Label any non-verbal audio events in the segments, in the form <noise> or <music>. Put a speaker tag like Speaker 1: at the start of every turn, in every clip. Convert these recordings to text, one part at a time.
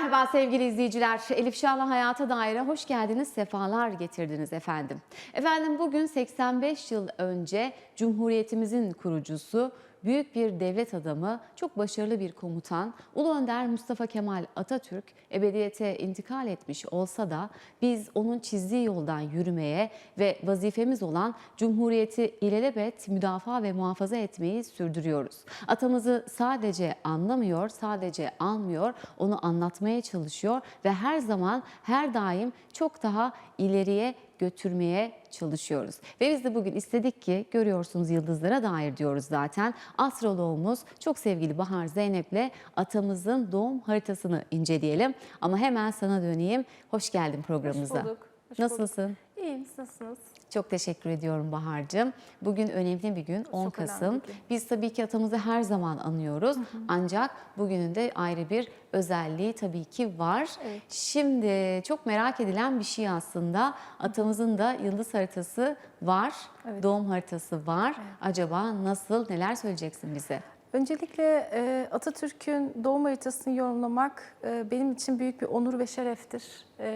Speaker 1: Merhaba sevgili izleyiciler. Elif Şah'la Hayata Dair'e hoş geldiniz, sefalar getirdiniz efendim. Efendim bugün 85 yıl önce Cumhuriyetimizin kurucusu, büyük bir devlet adamı, çok başarılı bir komutan, Ulu Önder Mustafa Kemal Atatürk ebediyete intikal etmiş olsa da biz onun çizdiği yoldan yürümeye ve vazifemiz olan Cumhuriyeti ilelebet müdafaa ve muhafaza etmeyi sürdürüyoruz. Atamızı sadece anlamıyor, sadece anmıyor, onu anlatmaya çalışıyor ve her zaman, her daim çok daha ileriye götürmeye çalışıyoruz. Ve biz de bugün istedik ki görüyorsunuz yıldızlara dair diyoruz zaten. Astroloğumuz çok sevgili Bahar Zeynep'le atamızın doğum haritasını inceleyelim. Ama hemen sana döneyim. Hoş geldin programımıza.
Speaker 2: Hoş bulduk. Hoş
Speaker 1: Nasılsın?
Speaker 2: bulduk. İyiyim, nasılsınız?
Speaker 1: Çok teşekkür ediyorum Bahar'cığım. Bugün önemli bir gün 10
Speaker 2: Çok
Speaker 1: Kasım. Biz tabii ki atamızı her zaman anıyoruz. Ancak bugünün de ayrı bir özelliği tabii ki var.
Speaker 2: Evet.
Speaker 1: Şimdi çok merak edilen bir şey aslında. Atamızın da yıldız haritası var.
Speaker 2: Evet.
Speaker 1: Doğum haritası var. Acaba nasıl neler söyleyeceksin bize?
Speaker 2: Öncelikle e, Atatürk'ün doğum haritasını yorumlamak e, benim için büyük bir onur ve şereftir. E,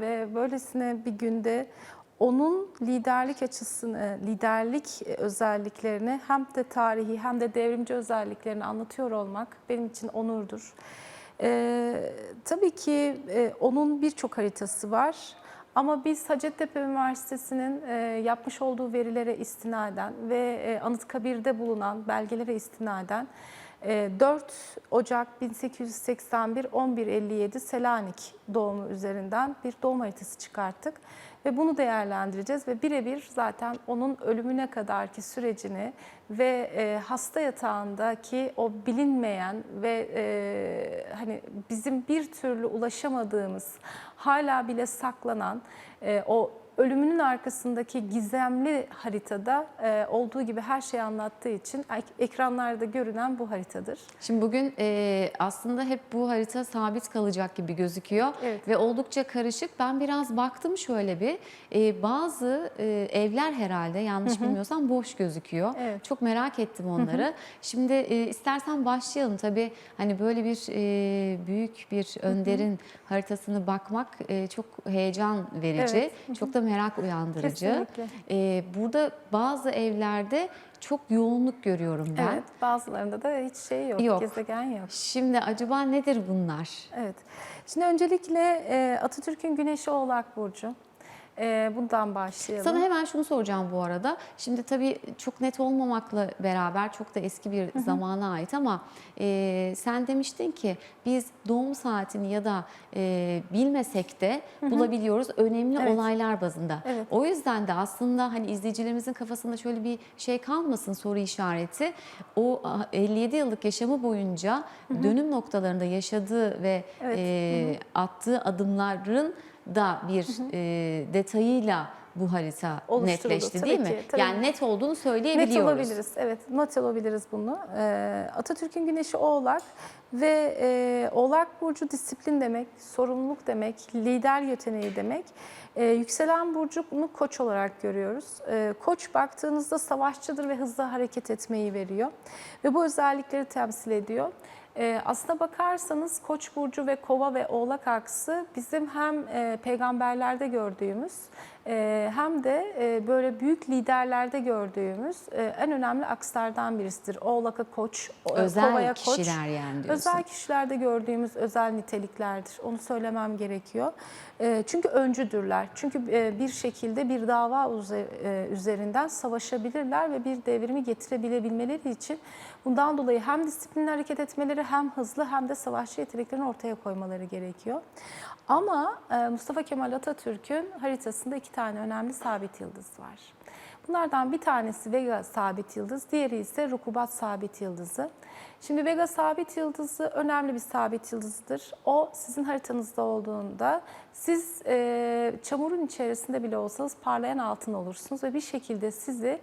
Speaker 2: ve böylesine bir günde onun liderlik açısını, liderlik özelliklerini hem de tarihi hem de devrimci özelliklerini anlatıyor olmak benim için onurdur. E, tabii ki e, onun birçok haritası var. Ama biz Hacettepe Üniversitesi'nin e, yapmış olduğu verilere istinaden ve e, Anıtkabir'de bulunan belgelere istinaden e, 4 Ocak 1881 1157 Selanik doğumu üzerinden bir doğum haritası çıkarttık. Ve bunu değerlendireceğiz ve birebir zaten onun ölümüne kadarki sürecini ve e, hasta yatağındaki o bilinmeyen ve e, hani bizim bir türlü ulaşamadığımız hala bile saklanan e, o ölümünün arkasındaki gizemli haritada e, olduğu gibi her şeyi anlattığı için ek- ekranlarda görünen bu haritadır.
Speaker 1: Şimdi bugün e, aslında hep bu harita sabit kalacak gibi gözüküyor
Speaker 2: Evet.
Speaker 1: ve oldukça karışık. Ben biraz baktım şöyle bir e, bazı e, evler herhalde yanlış bilmiyorsam boş gözüküyor.
Speaker 2: Evet.
Speaker 1: Çok merak ettim onları. Şimdi e, istersen başlayalım tabii hani böyle bir e, büyük bir önderin haritasını bakmak e, çok heyecan verici,
Speaker 2: Evet.
Speaker 1: çok da merak uyandırıcı.
Speaker 2: Kesinlikle.
Speaker 1: E, burada bazı evlerde çok yoğunluk görüyorum ben.
Speaker 2: Evet, bazılarında da hiç şey yok,
Speaker 1: Yok.
Speaker 2: gezegen yok.
Speaker 1: Şimdi acaba nedir bunlar?
Speaker 2: Evet. Şimdi öncelikle e, Atatürk'ün Güneşi Oğlak Burcu. E, bundan başlayalım.
Speaker 1: Sana hemen şunu soracağım bu arada. Şimdi tabii çok net olmamakla beraber çok da eski bir zamana ait ama e, sen demiştin ki biz doğum saatini ya da e, bilmesek de bulabiliyoruz önemli
Speaker 2: Evet.
Speaker 1: olaylar bazında.
Speaker 2: Evet.
Speaker 1: O yüzden de aslında hani izleyicilerimizin kafasında şöyle bir şey kalmasın soru işareti. O a, 57 yıllık yaşamı boyunca dönüm noktalarında yaşadığı ve
Speaker 2: Evet.
Speaker 1: e, attığı adımların da bir e, detayıyla bu harita netleşti değil mi?
Speaker 2: ki, tabii.
Speaker 1: Yani net olduğunu
Speaker 2: Net
Speaker 1: söyleyebiliyoruz.
Speaker 2: olabiliriz, evet. Net olabiliriz bunu. Ee, Atatürk'ün güneşi Oğlak ve e, Oğlak Burcu disiplin demek, sorumluluk demek, lider yeteneği demek. Ee, yükselen Burcu'nu koç olarak görüyoruz. Ee, koç baktığınızda savaşçıdır ve hızlı hareket etmeyi veriyor. Ve bu özellikleri temsil ediyor. Ee, aslına bakarsanız Koç burcu ve Kova ve Oğlak aksı bizim hem e, peygamberlerde gördüğümüz e, hem de e, böyle büyük liderlerde gördüğümüz e, en önemli akslardan birisidir. Oğlak'a Koç, o-
Speaker 1: Özel
Speaker 2: Kova'ya Koç.
Speaker 1: kişiler yani diyorsun.
Speaker 2: Özel kişilerde gördüğümüz özel niteliklerdir. Onu söylemem gerekiyor. E, Çünkü öncüdürler. Çünkü e, bir şekilde bir dava e, üzerinden savaşabilirler ve bir devrimi getirebilebilmeleri için bundan dolayı hem disiplinli hareket etmeleri hem hızlı hem de savaşçı yeteneklerini ortaya koymaları gerekiyor. Ama e, Mustafa Kemal Atatürk'ün haritasında iki tane önemli sabit yıldız var. Bunlardan bir tanesi Vega sabit yıldız, diğeri ise Rukubat sabit yıldızı. Şimdi Vega sabit yıldızı önemli bir sabit yıldızdır. O sizin haritanızda olduğunda siz e, çamurun içerisinde bile olsanız parlayan altın olursunuz ve bir şekilde sizi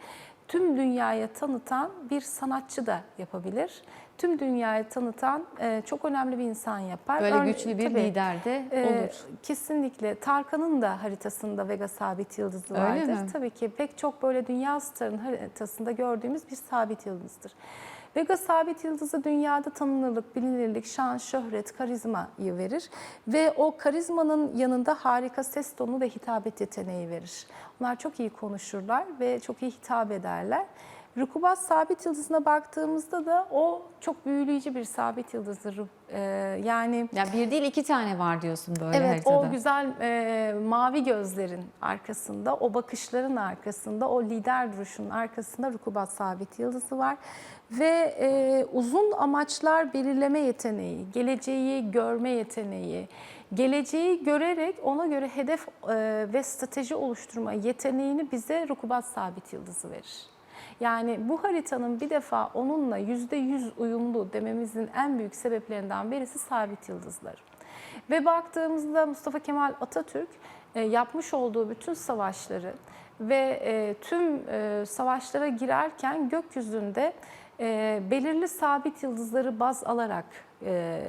Speaker 2: tüm dünyaya tanıtan bir sanatçı da yapabilir. Tüm dünyaya tanıtan e, çok önemli bir insan yapar.
Speaker 1: Böyle
Speaker 2: Örne-
Speaker 1: güçlü bir
Speaker 2: tabii.
Speaker 1: lider de
Speaker 2: Ee,
Speaker 1: olur.
Speaker 2: kesinlikle. Tarkan'ın da haritasında Vega sabit yıldızı
Speaker 1: Öyle
Speaker 2: vardır.
Speaker 1: mi?
Speaker 2: Tabii ki pek çok böyle dünya starının haritasında gördüğümüz bir sabit yıldızdır. Vega sabit yıldızı dünyada tanınırlık, bilinirlik, şan, şöhret, karizmayı verir. Ve o karizmanın yanında harika ses tonu ve hitabet yeteneği verir. Onlar çok iyi konuşurlar ve çok iyi hitap ederler. Rukubat sabit yıldızına baktığımızda da o çok büyüleyici bir sabit yıldızdır. Ee, yani
Speaker 1: Ya bir değil iki tane var diyorsun böyle
Speaker 2: Evet,
Speaker 1: haritada.
Speaker 2: o güzel e, mavi gözlerin arkasında, o bakışların arkasında, o lider duruşunun arkasında Rukubat Sabit Yıldızı var. Ve e, uzun amaçlar belirleme yeteneği, geleceği görme yeteneği, geleceği görerek ona göre hedef e, ve strateji oluşturma yeteneğini bize Rukubat Sabit Yıldızı verir. Yani bu haritanın bir defa onunla yüzde yüz uyumlu dememizin en büyük sebeplerinden birisi sabit yıldızları. Ve baktığımızda Mustafa Kemal Atatürk e, yapmış olduğu bütün savaşları ve e, tüm e, savaşlara girerken gökyüzünde belirli sabit yıldızları baz alarak e,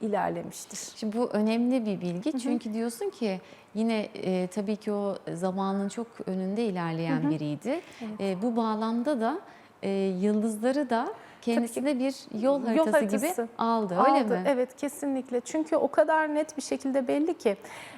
Speaker 2: ilerlemiştir.
Speaker 1: Şimdi bu önemli bir bilgi çünkü diyorsun ki yine e, tabii ki o zamanın çok önünde ilerleyen biriydi. E, bu bağlamda da e, yıldızları da kendisine bir yol haritası, gibi
Speaker 2: haritası
Speaker 1: aldı öyle
Speaker 2: Aldı,
Speaker 1: mi?
Speaker 2: Evet kesinlikle. Çünkü o kadar net bir şekilde belli ki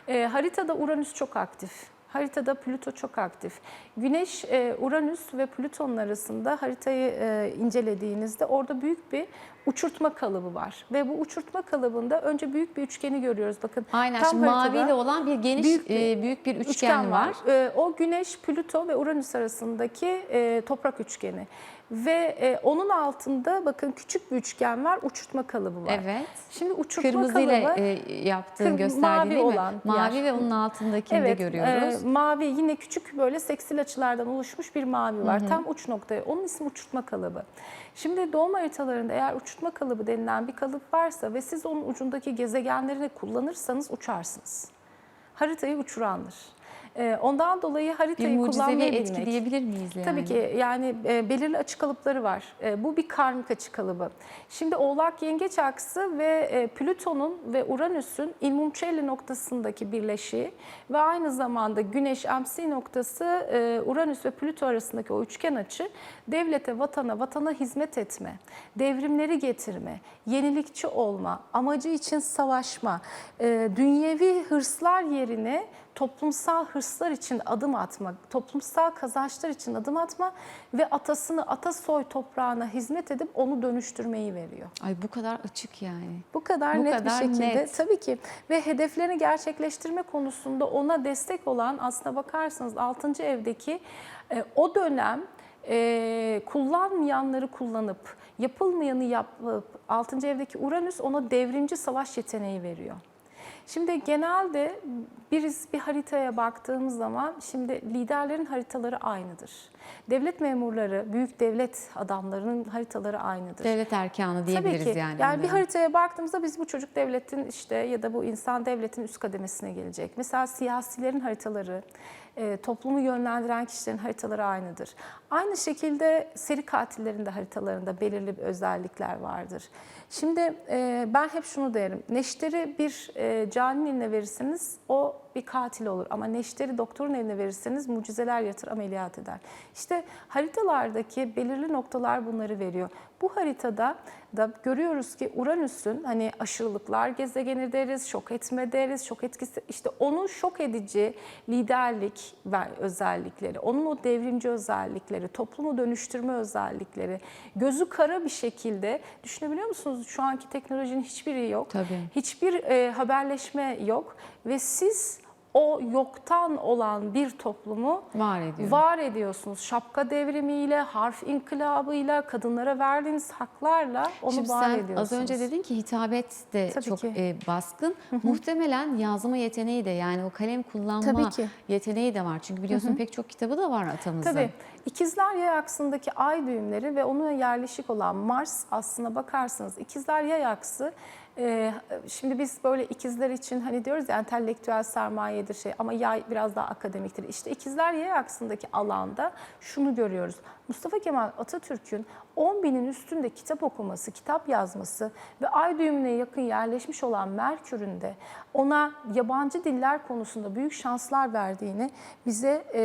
Speaker 2: e, haritada Uranüs çok aktif. Haritada Plüto çok aktif. Güneş, e, Uranüs ve Plüton'un arasında haritayı e, incelediğinizde orada büyük bir uçurtma kalıbı var. Ve bu uçurtma kalıbında önce büyük bir üçgeni görüyoruz. Bakın
Speaker 1: Aynen
Speaker 2: tam
Speaker 1: maviyle olan bir geniş
Speaker 2: büyük bir
Speaker 1: bir, büyük bir üçgen, var.
Speaker 2: Ee, o Güneş, Plüto ve Uranüs arasındaki e, toprak üçgeni. Ve e, onun altında bakın küçük bir üçgen var, uçurtma kalıbı var.
Speaker 1: Evet.
Speaker 2: Şimdi uçurtma
Speaker 1: Kırmızıyla
Speaker 2: kalıbı
Speaker 1: e, yaptığın
Speaker 2: kır-
Speaker 1: gösterdiği değil mi?
Speaker 2: olan
Speaker 1: mavi
Speaker 2: yer.
Speaker 1: ve onun altındakini de görüyoruz.
Speaker 2: e, mavi yine küçük böyle seksil açılardan oluşmuş bir mavi var. Tam uç noktaya. Onun ismi uçurtma kalıbı. Şimdi doğum haritalarında eğer uçurtma kalıbı denilen bir kalıp varsa ve siz onun ucundaki gezegenleri kullanırsanız uçarsınız. Haritayı uçurandır. E, ondan dolayı
Speaker 1: bir
Speaker 2: haritayı
Speaker 1: mucizevi
Speaker 2: kullanmayı
Speaker 1: etki
Speaker 2: bilmek.
Speaker 1: diyebilir miyiz yani?
Speaker 2: Tabii ki yani e, belirli açı kalıpları var. E, bu bir karmik açı kalıbı. Şimdi Oğlak Yengeç aksı ve e, Plüton'un ve Uranüs'ün Ilmumçeli noktasındaki birleşiği ve aynı zamanda Güneş MC noktası e, Uranüs ve Plüto arasındaki o üçgen açı devlete, vatana, vatana hizmet etme, devrimleri getirme, yenilikçi olma, amacı için savaşma, e, dünyevi hırslar yerine toplumsal hırslar için adım atma, toplumsal kazançlar için adım atma ve atasını atasoy toprağına hizmet edip onu dönüştürmeyi veriyor.
Speaker 1: Ay bu kadar açık yani.
Speaker 2: Bu kadar
Speaker 1: Bu
Speaker 2: net
Speaker 1: kadar
Speaker 2: bir şekilde
Speaker 1: net.
Speaker 2: tabii ki ve hedeflerini gerçekleştirme konusunda ona destek olan aslına bakarsanız 6. evdeki e, o dönem e, kullanmayanları kullanıp yapılmayanı yapıp 6. evdeki Uranüs ona devrimci savaş yeteneği veriyor. Şimdi genelde biz bir haritaya baktığımız zaman şimdi liderlerin haritaları aynıdır. Devlet memurları, büyük devlet adamlarının haritaları aynıdır.
Speaker 1: Devlet erkanı diyebiliriz
Speaker 2: Tabii ki.
Speaker 1: yani.
Speaker 2: Yani bir haritaya baktığımızda biz bu çocuk devletin işte ya da bu insan devletin üst kademesine gelecek. Mesela siyasilerin haritaları, e, toplumu yönlendiren kişilerin haritaları aynıdır. Aynı şekilde seri katillerin de haritalarında belirli bir özellikler vardır. Şimdi e, ben hep şunu derim. Neşteri bir e, caninin eline verirseniz o bir katil olur. Ama neşteri doktorun eline verirseniz mucizeler yaratır, ameliyat eder. İşte haritalardaki belirli noktalar bunları veriyor. Bu haritada da görüyoruz ki Uranüs'ün hani aşırılıklar gezegeni deriz, şok etme deriz, şok etkisi işte onun şok edici liderlik ve özellikleri, onun o devrimci özellikleri, toplumu dönüştürme özellikleri, gözü kara bir şekilde düşünebiliyor musunuz? Şu anki teknolojinin hiçbiri yok.
Speaker 1: Tabii.
Speaker 2: Hiçbir e, haberleşme yok ve siz o yoktan olan bir toplumu
Speaker 1: Var ediyor.
Speaker 2: var ediyorsunuz. Şapka devrimiyle, harf inkılabıyla, kadınlara verdiğiniz haklarla onu
Speaker 1: Şimdi
Speaker 2: var
Speaker 1: sen
Speaker 2: ediyorsunuz.
Speaker 1: az önce dedin ki hitabet de
Speaker 2: Tabii
Speaker 1: çok
Speaker 2: ki.
Speaker 1: e, baskın. Muhtemelen yazma yeteneği de yani o kalem kullanma yeteneği de var. Çünkü biliyorsun pek çok kitabı da var atamızın.
Speaker 2: Tabii. İkizler Yay aksındaki ay düğümleri ve ona yerleşik olan Mars aslına bakarsanız ikizler Yay aksı e, şimdi biz böyle ikizler için hani diyoruz ya entelektüel sermayedir şey ama yay biraz daha akademiktir. İşte ikizler Yay aksındaki alanda şunu görüyoruz. Mustafa Kemal Atatürk'ün 10 binin üstünde kitap okuması, kitap yazması ve ay düğümüne yakın yerleşmiş olan Merkür'ün de ona yabancı diller konusunda büyük şanslar verdiğini bize e,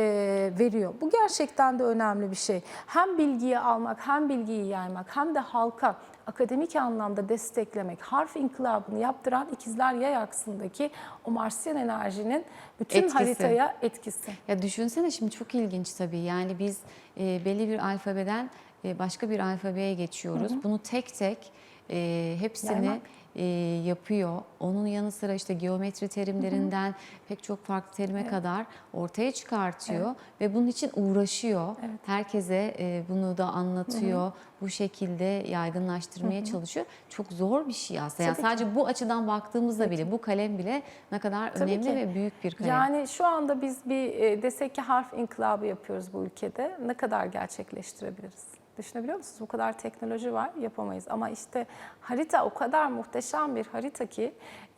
Speaker 2: veriyor. Bu gerçekten de önemli bir şey. Hem bilgiyi almak, hem bilgiyi yaymak, hem de halka akademik anlamda desteklemek, harf inkılabını yaptıran ikizler yay aksındaki o Marsyan enerjinin bütün
Speaker 1: Etkisi.
Speaker 2: haritaya etkisi.
Speaker 1: Ya düşünsene şimdi çok ilginç tabii. Yani biz e, belli bir alfabeden e, başka bir alfabeye geçiyoruz. Bunu tek tek e, hepsini
Speaker 2: Yaymak.
Speaker 1: e, yapıyor. Onun yanı sıra işte geometri terimlerinden pek çok farklı terime kadar ortaya çıkartıyor ve bunun için uğraşıyor.
Speaker 2: Evet.
Speaker 1: Herkese e, bunu da anlatıyor. Bu şekilde yaygınlaştırmaya çalışıyor. Çok zor bir şey aslında. Yani
Speaker 2: Tabii ki.
Speaker 1: sadece bu açıdan baktığımızda bile bu kalem bile ne kadar
Speaker 2: Tabii
Speaker 1: önemli
Speaker 2: ki.
Speaker 1: ve büyük bir kalem.
Speaker 2: Yani şu anda biz bir desek ki harf inkılabı yapıyoruz bu ülkede. Ne kadar gerçekleştirebiliriz? Düşünebiliyor musunuz? Bu kadar teknoloji var, yapamayız. Ama işte harita o kadar muhteşem bir harita ki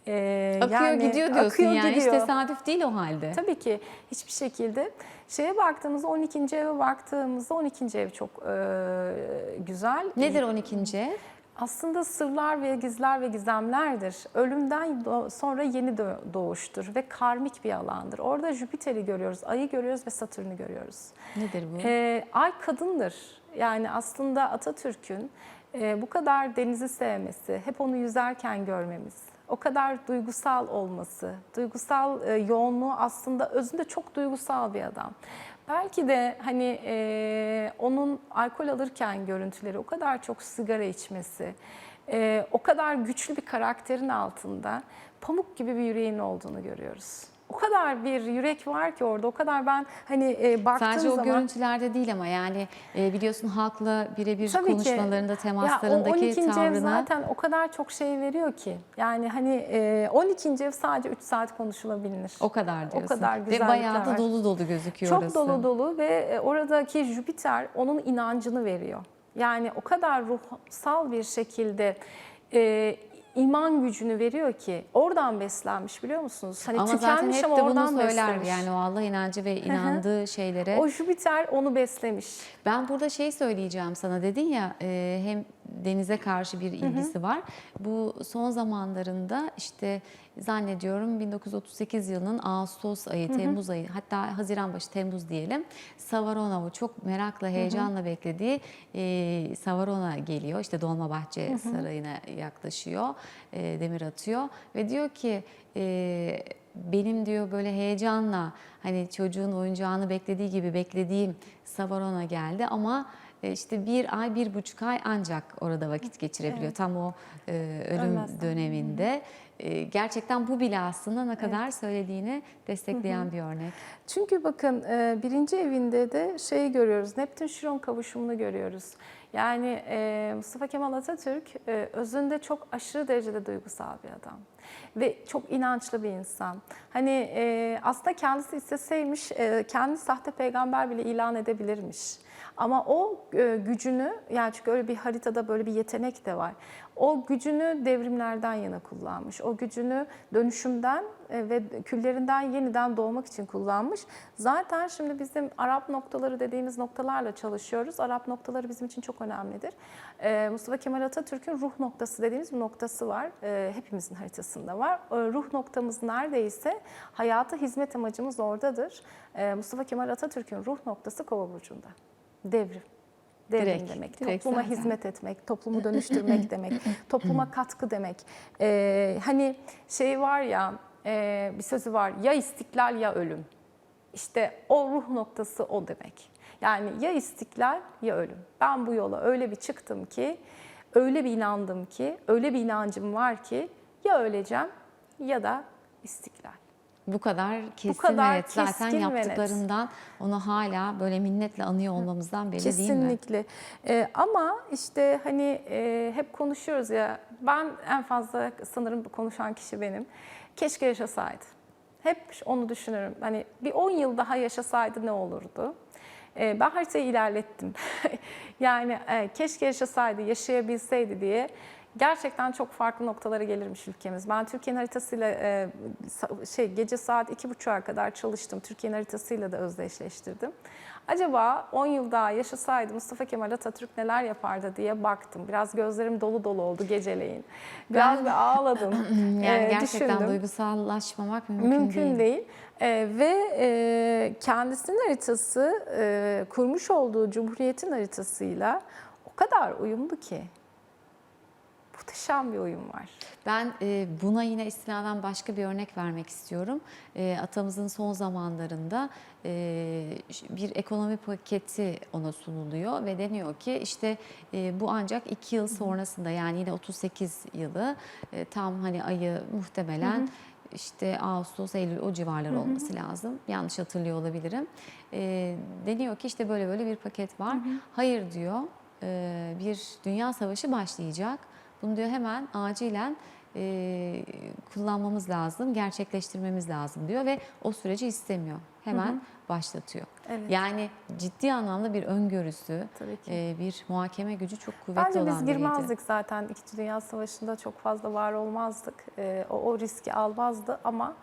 Speaker 2: e,
Speaker 1: Akıyor
Speaker 2: yani
Speaker 1: gidiyor diyorsun
Speaker 2: akıyor
Speaker 1: yani. Hiç
Speaker 2: gidiyor.
Speaker 1: tesadüf değil o halde.
Speaker 2: Tabii ki hiçbir şekilde. Şeye baktığımızda 12. eve baktığımızda 12. ev çok e, güzel.
Speaker 1: Nedir 12. ev?
Speaker 2: Aslında sırlar ve gizler ve gizemlerdir. Ölümden sonra yeni do- doğuştur ve karmik bir alandır. Orada Jüpiter'i görüyoruz, Ay'ı görüyoruz ve Satürn'ü görüyoruz.
Speaker 1: Nedir bu?
Speaker 2: Ee, Ay kadındır. Yani aslında Atatürk'ün e, bu kadar denizi sevmesi, hep onu yüzerken görmemiz, o kadar duygusal olması, duygusal e, yoğunluğu aslında özünde çok duygusal bir adam. Belki de hani e, onun alkol alırken görüntüleri, o kadar çok sigara içmesi, e, o kadar güçlü bir karakterin altında pamuk gibi bir yüreğin olduğunu görüyoruz. O kadar bir yürek var ki orada, o kadar ben hani e, baktığım
Speaker 1: Sadece o
Speaker 2: zaman...
Speaker 1: görüntülerde değil ama yani e, biliyorsun halkla birebir
Speaker 2: Tabii ki.
Speaker 1: konuşmalarında,
Speaker 2: Ya o
Speaker 1: temaslarındaki
Speaker 2: 12. ev
Speaker 1: tavrını.
Speaker 2: zaten o kadar çok şey veriyor ki. Yani hani e, 12. ev sadece 3 saat konuşulabilir.
Speaker 1: O kadar diyorsun.
Speaker 2: kadar
Speaker 1: Ve
Speaker 2: güzellikler
Speaker 1: bayağı da dolu dolu gözüküyor
Speaker 2: Çok
Speaker 1: orası.
Speaker 2: dolu dolu ve e, oradaki Jüpiter onun inancını veriyor. Yani o kadar ruhsal bir şekilde e, iman gücünü veriyor ki oradan beslenmiş biliyor musunuz? Hani
Speaker 1: Ama zaten hep
Speaker 2: ama
Speaker 1: de
Speaker 2: oradan
Speaker 1: bunu söyler.
Speaker 2: beslemiş.
Speaker 1: Yani o Allah inancı ve inandığı şeylere.
Speaker 2: O Jüpiter onu beslemiş.
Speaker 1: Ben burada şey söyleyeceğim sana dedin ya e, hem denize karşı bir ilgisi var. Bu son zamanlarında işte zannediyorum 1938 yılının Ağustos ayı, Temmuz ayı hatta Haziran başı Temmuz diyelim. Savaronov'u çok merakla, heyecanla beklediği e, Savarona geliyor. İşte Dolmabahçe Sarayı'na yaklaşıyor, e, demir atıyor ve diyor ki e, benim diyor böyle heyecanla hani çocuğun oyuncağını beklediği gibi beklediğim Savarona geldi ama işte bir ay, bir buçuk ay ancak orada vakit geçirebiliyor. Tam o e, ölüm
Speaker 2: Ölmezden.
Speaker 1: döneminde. E, gerçekten bu bile aslında ne kadar söylediğini destekleyen bir örnek.
Speaker 2: Çünkü bakın e, birinci evinde de şeyi görüyoruz, Neptün-Şiron kavuşumunu görüyoruz. Yani e, Mustafa Kemal Atatürk e, özünde çok aşırı derecede duygusal bir adam. Ve çok inançlı bir insan. Hani e, aslında kendisi isteseymiş, e, kendi sahte peygamber bile ilan edebilirmiş. Ama o e, gücünü, yani çünkü öyle bir haritada böyle bir yetenek de var. O gücünü devrimlerden yana kullanmış. O gücünü dönüşümden e, ve küllerinden yeniden doğmak için kullanmış. Zaten şimdi bizim Arap noktaları dediğimiz noktalarla çalışıyoruz. Arap noktaları bizim için çok önemlidir. E, Mustafa Kemal Atatürk'ün ruh noktası dediğimiz bir noktası var. Hepimizin haritasında var. Ruh noktamız neredeyse hayata hizmet amacımız oradadır. Mustafa Kemal Atatürk'ün ruh noktası Kova burcunda. Devrim. Devrim
Speaker 1: Direkt,
Speaker 2: demek.
Speaker 1: direkt
Speaker 2: topluma
Speaker 1: zaten.
Speaker 2: hizmet etmek, toplumu dönüştürmek <laughs> demek, topluma katkı demek. Ee, hani şey var ya, e, bir sözü var, ya istiklal ya ölüm. İşte o ruh noktası o demek. Yani ya istiklal ya ölüm. Ben bu yola öyle bir çıktım ki, öyle bir inandım ki, öyle bir inancım var ki ya öleceğim ya da istiklal.
Speaker 1: Bu kadar kesin
Speaker 2: kadar
Speaker 1: ve net. Zaten
Speaker 2: ve net.
Speaker 1: yaptıklarından onu hala böyle minnetle anıyor olmamızdan belli değil mi?
Speaker 2: Kesinlikle. Ee, ama işte hani e, hep konuşuyoruz ya. Ben en fazla sanırım konuşan kişi benim. Keşke yaşasaydı. Hep onu düşünürüm. Hani bir 10 yıl daha yaşasaydı ne olurdu? Ee, ben haritayı ilerlettim. <laughs> yani e, keşke yaşasaydı, yaşayabilseydi diye gerçekten çok farklı noktalara gelirmiş ülkemiz. Ben Türkiye'nin haritasıyla e, şey gece saat iki buçuğa kadar çalıştım. Türkiye'nin haritasıyla da özdeşleştirdim. Acaba 10 yıl daha yaşasaydı Mustafa Kemal Atatürk neler yapardı diye baktım. Biraz gözlerim dolu dolu oldu geceleyin. Biraz
Speaker 1: Ben-
Speaker 2: bir ağladım. <laughs>
Speaker 1: Yani
Speaker 2: Ee,
Speaker 1: gerçekten
Speaker 2: düşündüm.
Speaker 1: duygusallaşmamak mümkün,
Speaker 2: Mümkün
Speaker 1: değil.
Speaker 2: değil. Ee, ve e, kendisinin haritası e, kurmuş olduğu cumhuriyetin haritasıyla o kadar uyumlu ki. Muhteşem bir uyum var.
Speaker 1: Ben e, buna yine istinaden başka bir örnek vermek istiyorum. E, atamızın son zamanlarında e, bir ekonomi paketi ona sunuluyor ve deniyor ki işte e, bu ancak iki yıl sonrasında yani yine 38 yılı e, tam hani ayı muhtemelen işte Ağustos, Eylül o civarlar olması lazım. Yanlış hatırlıyor olabilirim. E, deniyor ki işte böyle böyle bir paket var. Hayır diyor e, bir dünya savaşı başlayacak. Bunu diyor hemen acilen e, kullanmamız lazım, gerçekleştirmemiz lazım diyor ve o süreci istemiyor. Hemen başlatıyor.
Speaker 2: Evet.
Speaker 1: Yani ciddi anlamda bir öngörüsü, e, bir muhakeme gücü çok kuvvetli
Speaker 2: Bence
Speaker 1: olan
Speaker 2: biz
Speaker 1: biriydi.
Speaker 2: girmezdik zaten İkinci Dünya Savaşı'nda çok fazla var olmazdık. Ee, o, o riski almazdı ama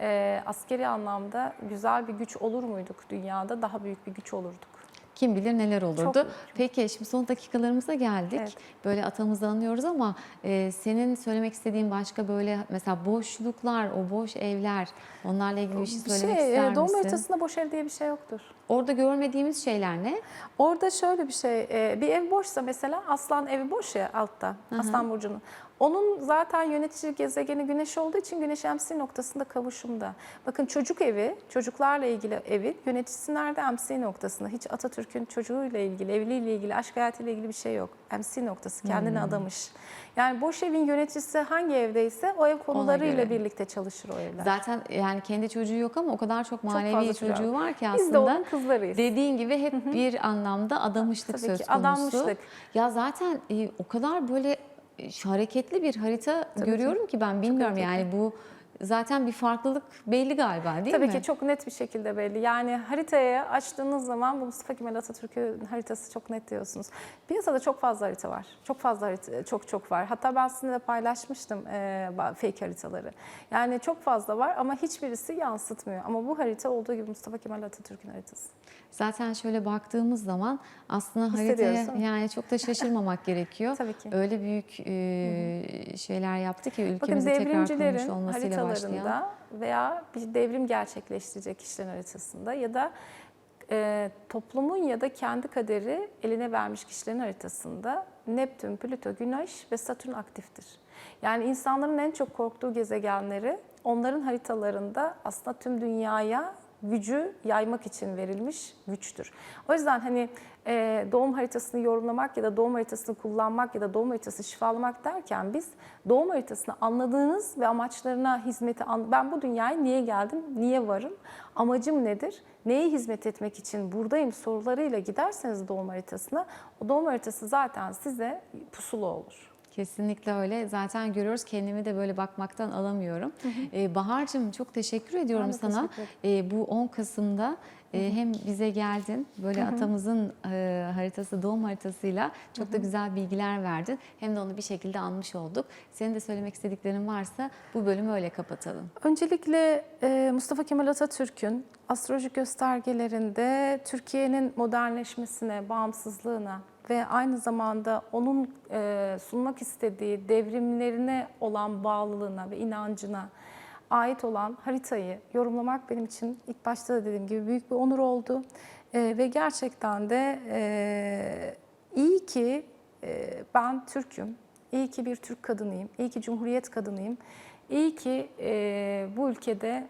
Speaker 2: e, askeri anlamda güzel bir güç olur muyduk dünyada? Daha büyük bir güç olurduk.
Speaker 1: Kim bilir neler olurdu.
Speaker 2: büyük.
Speaker 1: Peki şimdi son dakikalarımıza geldik.
Speaker 2: Evet.
Speaker 1: Böyle atamızı anıyoruz ama e, senin söylemek istediğin başka böyle mesela boşluklar, o boş evler onlarla ilgili bir şey söylemek
Speaker 2: şey,
Speaker 1: ister
Speaker 2: e, doğum
Speaker 1: misin?
Speaker 2: haritasında boş ev diye bir şey yoktur.
Speaker 1: Orada görmediğimiz şeyler ne?
Speaker 2: Orada şöyle bir şey, e, bir ev boşsa mesela aslan evi boş ya altta, aslan burcunun. Onun zaten yönetici gezegeni güneş olduğu için güneş MC noktasında kavuşumda. Bakın çocuk evi, çocuklarla ilgili evi yöneticisi nerede? MC noktasında. Hiç Atatürk'ün çocuğuyla ilgili, evliliğiyle ilgili, aşk hayatıyla ilgili bir şey yok. MC noktası kendine adamış. Yani boş evin yöneticisi hangi evdeyse o ev konularıyla birlikte çalışır o evler.
Speaker 1: Zaten yani kendi çocuğu yok ama o kadar çok manevi
Speaker 2: fazla çocuğu
Speaker 1: çocuğu var ki
Speaker 2: Biz de
Speaker 1: aslında.
Speaker 2: onun kızlarıyız.
Speaker 1: Dediğin gibi hep bir anlamda adamışlık
Speaker 2: Tabii
Speaker 1: söz
Speaker 2: ki,
Speaker 1: konusu.
Speaker 2: adanmışlık.
Speaker 1: Ya zaten e, o kadar böyle hareketli bir harita
Speaker 2: Tabii
Speaker 1: görüyorum ki ben bilmiyorum yani bu zaten bir farklılık belli galiba değil
Speaker 2: Tabii
Speaker 1: mi?
Speaker 2: ki çok net bir şekilde belli. Yani haritaya açtığınız zaman bu Mustafa Kemal Atatürk'ün haritası çok net diyorsunuz. Piyasada çok fazla harita var. Çok fazla harita, çok çok var. Hatta ben sizinle paylaşmıştım e, fake haritaları. Yani çok fazla var ama hiçbirisi yansıtmıyor. Ama bu harita olduğu gibi Mustafa Kemal Atatürk'ün haritası.
Speaker 1: Zaten şöyle baktığımız zaman aslında haritaya yani çok da şaşırmamak <laughs> gerekiyor.
Speaker 2: Tabii ki.
Speaker 1: Öyle büyük e, şeyler yaptı ki
Speaker 2: Bakın
Speaker 1: ülkemizi tekrar kurmuş olmasıyla başlayan.
Speaker 2: veya bir devrim gerçekleştirecek kişilerin haritasında ya da e, toplumun ya da kendi kaderi eline vermiş kişilerin haritasında Neptün, Plüto, Güneş ve Satürn aktiftir. Yani insanların en çok korktuğu gezegenleri onların haritalarında aslında tüm dünyaya gücü yaymak için verilmiş güçtür. O yüzden hani e, doğum haritasını yorumlamak ya da doğum haritasını kullanmak ya da doğum haritası şifalamak derken biz doğum haritasını anladığınız ve amaçlarına hizmeti ben bu dünyaya niye geldim, niye varım, amacım nedir, neye hizmet etmek için buradayım sorularıyla giderseniz doğum haritasına o doğum haritası zaten size pusulu olur.
Speaker 1: Kesinlikle öyle. Zaten görüyoruz kendimi de böyle bakmaktan alamıyorum. Ee, Bahar'cığım çok teşekkür ediyorum
Speaker 2: Ben
Speaker 1: sana.
Speaker 2: teşekkür
Speaker 1: Ee, bu 10 Kasım'da e, hem bize geldin böyle atamızın e, haritası doğum haritasıyla çok da güzel bilgiler verdin. Hem de onu bir şekilde anmış olduk. Senin de söylemek istediklerin varsa bu bölümü öyle kapatalım.
Speaker 2: Öncelikle e, Mustafa Kemal Atatürk'ün astrolojik göstergelerinde Türkiye'nin modernleşmesine, bağımsızlığına ve aynı zamanda onun e, sunmak istediği devrimlerine olan bağlılığına ve inancına ait olan haritayı yorumlamak benim için ilk başta da dediğim gibi büyük bir onur oldu. E, ve gerçekten de e, iyi ki e, ben Türk'üm, iyi ki bir Türk kadınıyım, iyi ki Cumhuriyet kadınıyım. İyi ki e, bu ülkede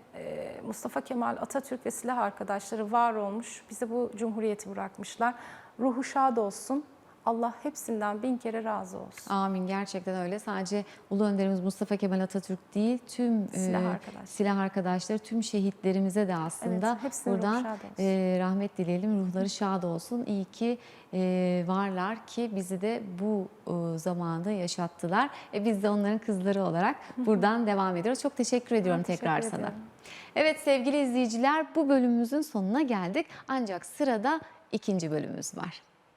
Speaker 2: Mustafa Kemal Atatürk ve silah arkadaşları var olmuş, bize bu cumhuriyeti bırakmışlar. Ruhu şad olsun, Allah hepsinden bin kere razı olsun.
Speaker 1: Amin gerçekten öyle. Sadece Ulu Önderimiz Mustafa Kemal Atatürk değil tüm
Speaker 2: Silah
Speaker 1: e,
Speaker 2: arkadaşlar.
Speaker 1: silah arkadaşları, tüm şehitlerimize de aslında
Speaker 2: Evet,
Speaker 1: buradan e, rahmet dileyelim. Ruhları <laughs> şad olsun. İyi ki e, varlar ki bizi de bu e, zamanda yaşattılar. E, biz de onların kızları olarak buradan devam ediyoruz. Çok teşekkür ediyorum
Speaker 2: teşekkür
Speaker 1: tekrar sana.
Speaker 2: ediyorum.
Speaker 1: Evet sevgili izleyiciler bu bölümümüzün sonuna geldik. Ancak sırada ikinci bölümümüz var.